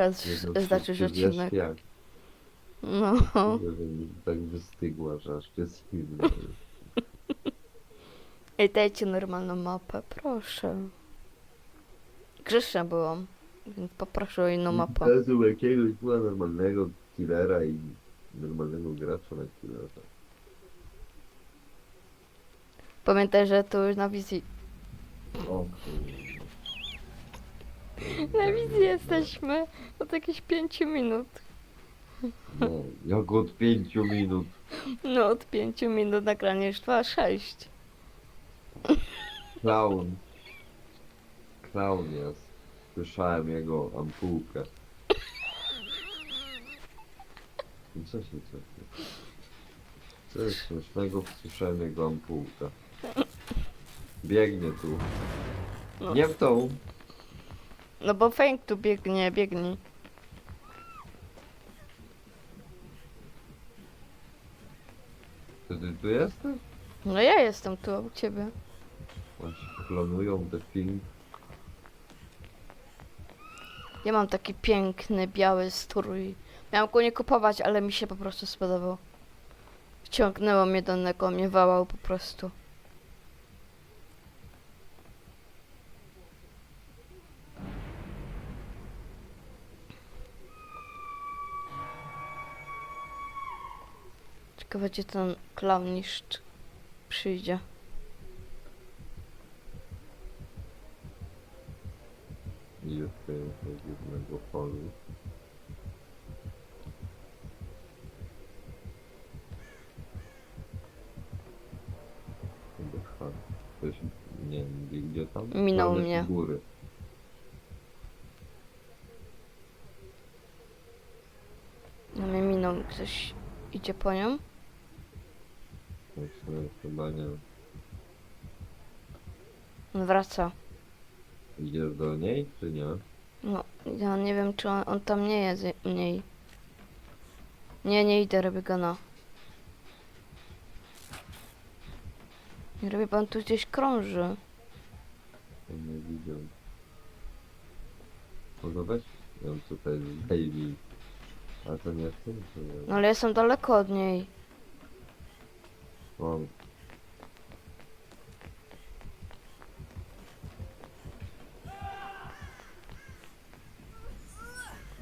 teraz Nie, no, wiesz odcinek. jak. No. Tak wystygła, że aż jest chwilę. Ej, dajcie normalną mapę, proszę. Grzeszna byłam, więc poproszę o inną mapę. Bez jakiegoś była normalnego killera i normalnego gracza na killera. Pamiętaj, że tu już na wizji. O Na wizji jesteśmy od jakichś 5 minut. No, jak od pięciu minut. No, od 5 minut nagranie już trwa 6. Clown. Clown jest. Słyszałem jego ampułkę. I co się dzieje? Co jest śmiesznego? Słyszałem jego ampułkę. Biegnie tu. No. Nie w tą. No bo Fęk tu biegnie, biegnie. Czy ty tu jesteś? No ja jestem tu obok ciebie. Oni klonują ten film. Ja mam taki piękny, biały strój. Miałam go nie kupować, ale mi się po prostu spodobał. Wciągnęło mnie do niego, mnie wałał po prostu. Ciekawe, gdzie ten klauniszcz przyjdzie. I jest z jednego polu. Ktoś, nie wiem, gdzie tam? Minął Mamy mnie. Góry. No mnie minął, ktoś idzie po nią. Myślę, chyba nie. On wraca. Idziesz do niej, czy nie? No, ja nie wiem, czy on, on tam nie jest u niej. Nie, nie idę, robię go na. Nie robię, on tu gdzieś krąży. To nie widział. Mogę weź ją tutaj zdejmij. A to nie chcę, czy nie? No ale jestem daleko od niej. Mam.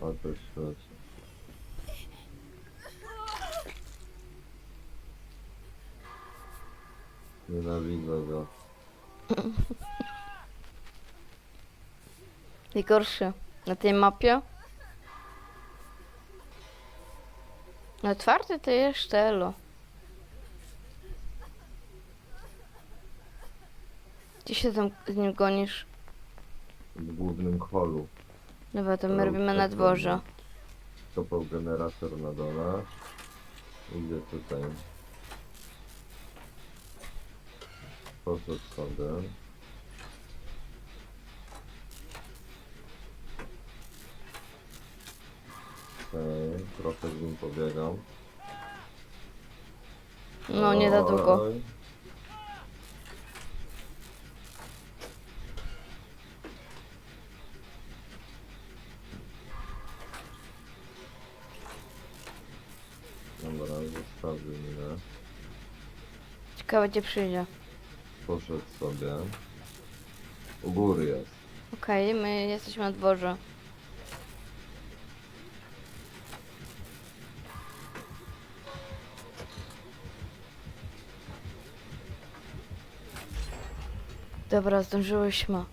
O, to śmiać. Nienawidzę go. Najgorszy. Na tej mapie. Na otwarty to jest elo. Gdzie się tam z nim gonisz? W głównym holu. Dobra, to my robimy na tak dworze. robię. Kopał generator na dole. Idzie tutaj. Poszedł sobie. Okej, trochę z nim pobiegał. No, nie za długo. Oj. Ciekawe, gdzie przyjdzie. Poszedł sobie. U góry jest. Okej, my jesteśmy na dworze. Dobra, zdążyłyśmy.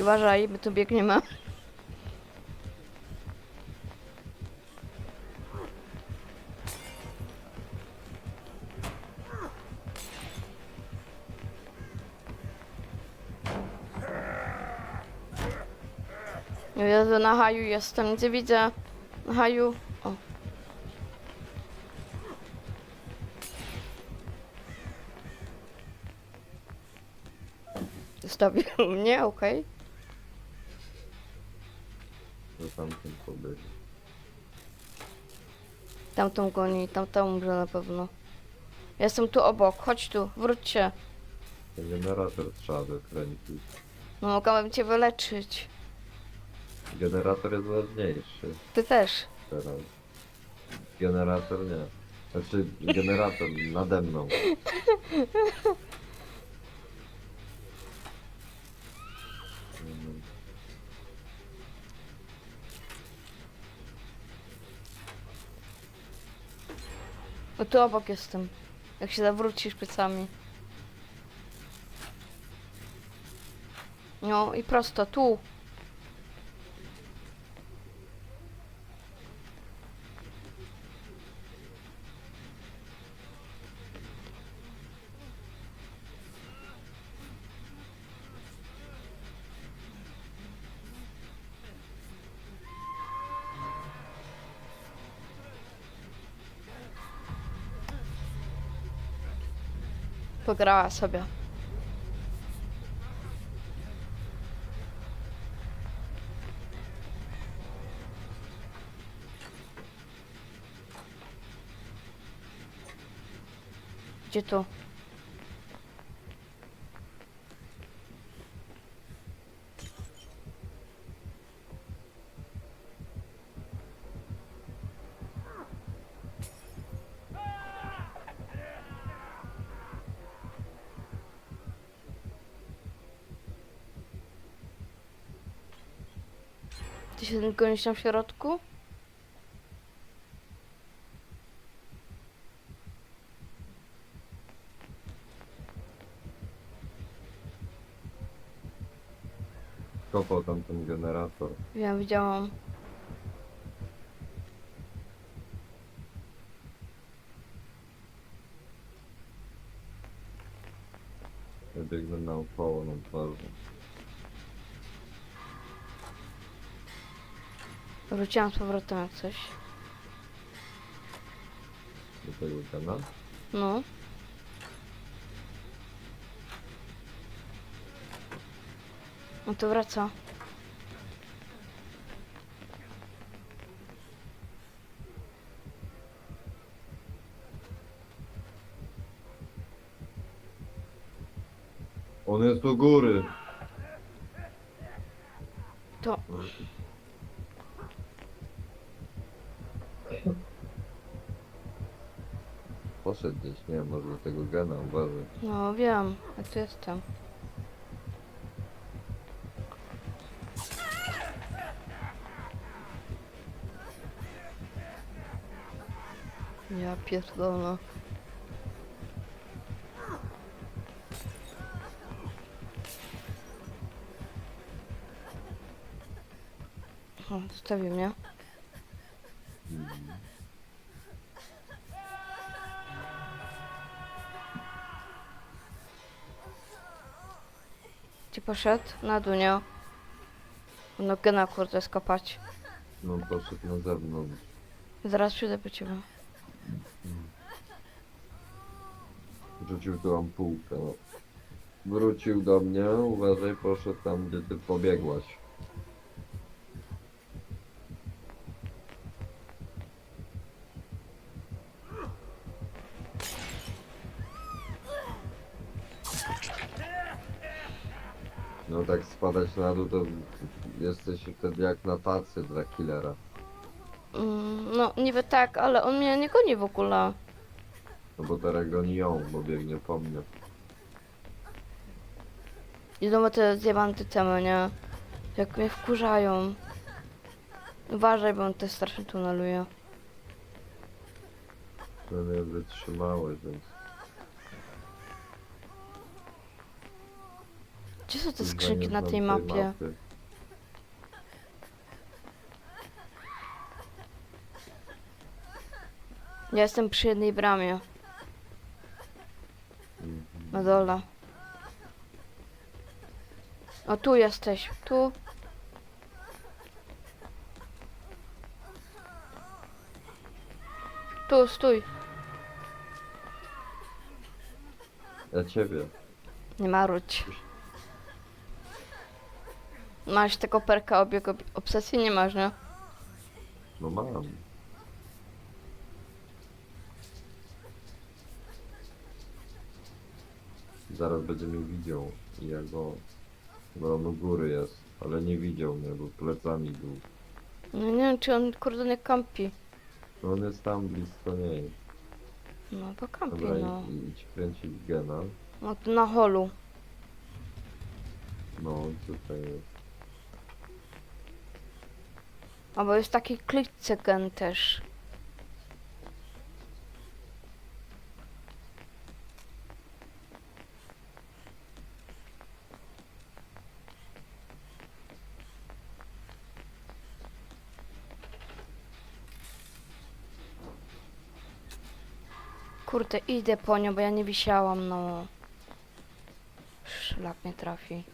Uważaj, my tu biegniemy. Jezu, na haju jestem, nic nie widzę. Na haju. O. Zostawił mnie, okej. Do tamtym pobiegł. Tamtą goni, tamtą umrze na pewno. Jestem tu obok, chodź tu, wróć się. Ten generator trzeba dokręcić. No mogłabym cię wyleczyć. Generator jest ważniejszy Ty też. teraz. Generator nie. Znaczy generator nade mną. Mhm. No tu obok jestem. Jak się zawrócisz plecami. No i prosto, tu. Pograła sobie. Gdzie? Ty się gonisz tam w środku? Kopał tam ten generator. Wiem, widziałam. Ja biegnę naokoło na dworze. Wróciłam z powrotem jak coś. Do tego. No. No to wraca. On jest u góry. To. Poszedł gdzieś, nie wiem, może tego gena, uważaj. No wiem, jak tu jestem. Ja pierdolę. Zostawił mnie. Poszedł? Na dół, nie? No gena kurde skopać. No poszedł na zewnątrz. Zaraz przyjdę po ciebie. Rzucił tu ampułkę. Wrócił do mnie, uważaj, poszedł tam, gdzie ty pobiegłaś. No tak spadać na dół to jesteś wtedy jak na tacy dla killera. Mm, no niby tak, ale on mnie nie goni w ogóle. No bo teraz goni ją, bo biegnie po mnie. I znowu te zjebane temy, nie? Jak mnie wkurzają. Uważaj, bo on też strasznie tuneluje. No nie wytrzymałeś, więc... Gdzie są te Kurwa, skrzynki nie na znam tej mapie? mapy. Ja jestem przy jednej bramie, Mhm. na dole. O, tu jesteś, tu. Tu, stój. Ja ciebie. Nie marudź. Masz tego perka obieg ob obsesji? Nie masz, nie? No mam. Zaraz będzie mnie widział. I ja go... Bo on u góry jest, ale nie widział mnie, bo plecami był. No nie wiem, czy on kurde nie kampi. No on jest tam blisko niej. No to kampi, Dobra, no. i- idź kręcić gena. No to na holu. No, tutaj jest. Albo jest taki klitce gen też. Kurde, idę po nią, bo ja nie wisiałam, no. Szlak mnie trafi.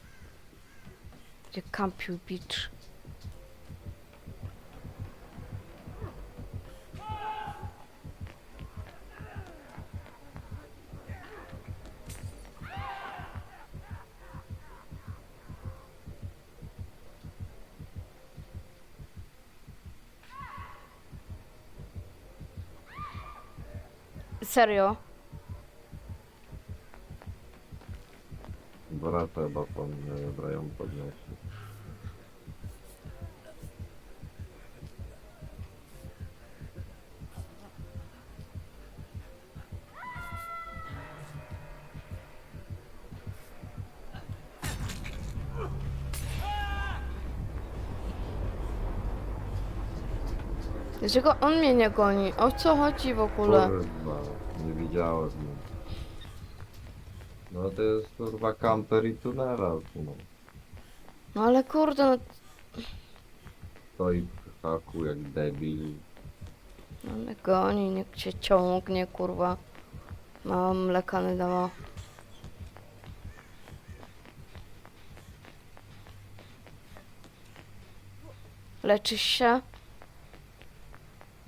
Gdzie kampił bicz. Serio? Brata chyba po mnie, dobra, ją Dlaczego on mnie nie goni? O co chodzi w ogóle? Kurwa, nie widziałem. No. no to jest kurwa kamper i tunera. No. No ale kurde, no, Stoi w haku jak debil. no mnie goni, niech cię ciągnie, kurwa. Mam mlekany dała. Leczysz się?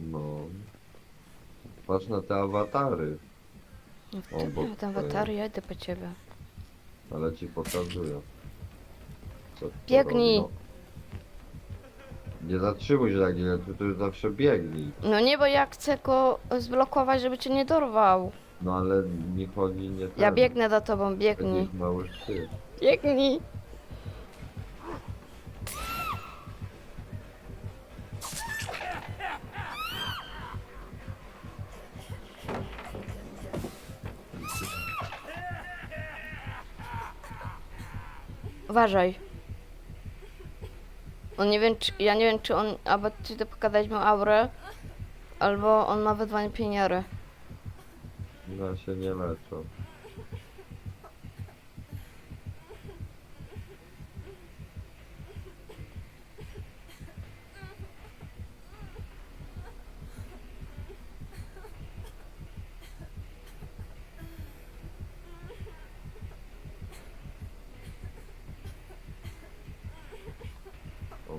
No. Patrz na te awatary, No w Obok tym twojej. awatary, ja idę po ciebie. ale ci pokazuję. Co to Biegnij. Nie zatrzymuj się tak ile, ty tu już zawsze biegnij. No nie, bo ja chcę go zblokować, żeby cię nie dorwał. No ale mi chodzi nie ten. Ja biegnę za tobą, biegnij. Mały. Biegnij. Uważaj. On nie wiem, czy, ja nie wiem, czy on, albo ci to pokazać mu aurę, albo on ma wezwanie pieniary. No się nie leczą.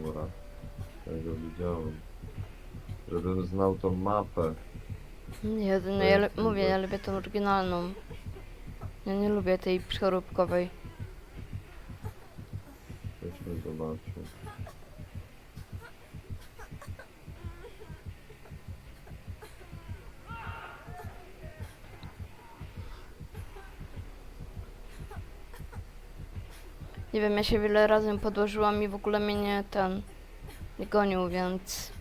Dobra, ja go widziałem. Żebym znał tą mapę. Nie, no ja lu- mówię, ja lubię tą oryginalną. Ja nie lubię tej przeróbkowej. Weźmy zobaczył. Nie wiem, ja się wiele razy podłożyłam i w ogóle mnie nie ten gonił, więc.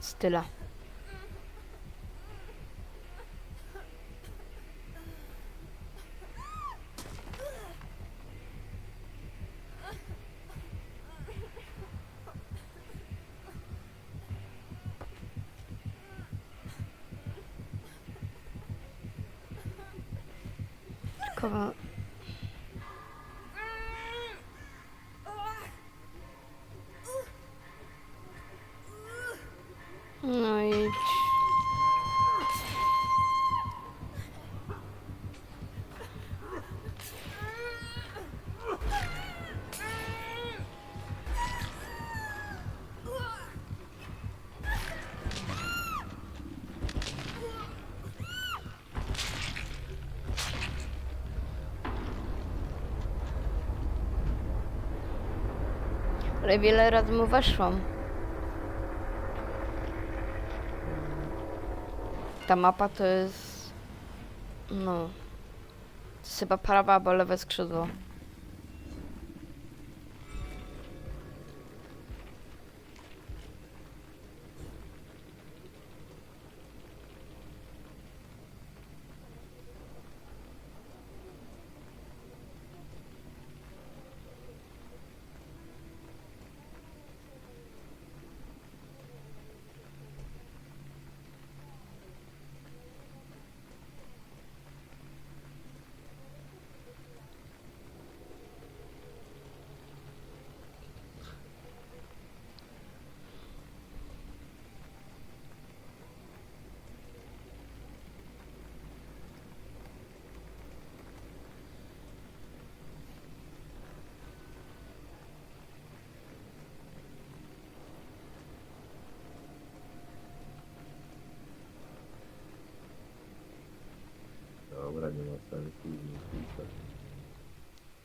Z tyle. Ale wiele razy mu weszłam. Ta mapa to jest No. To jest chyba prawa albo lewe skrzydło.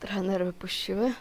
Trener wypuściły.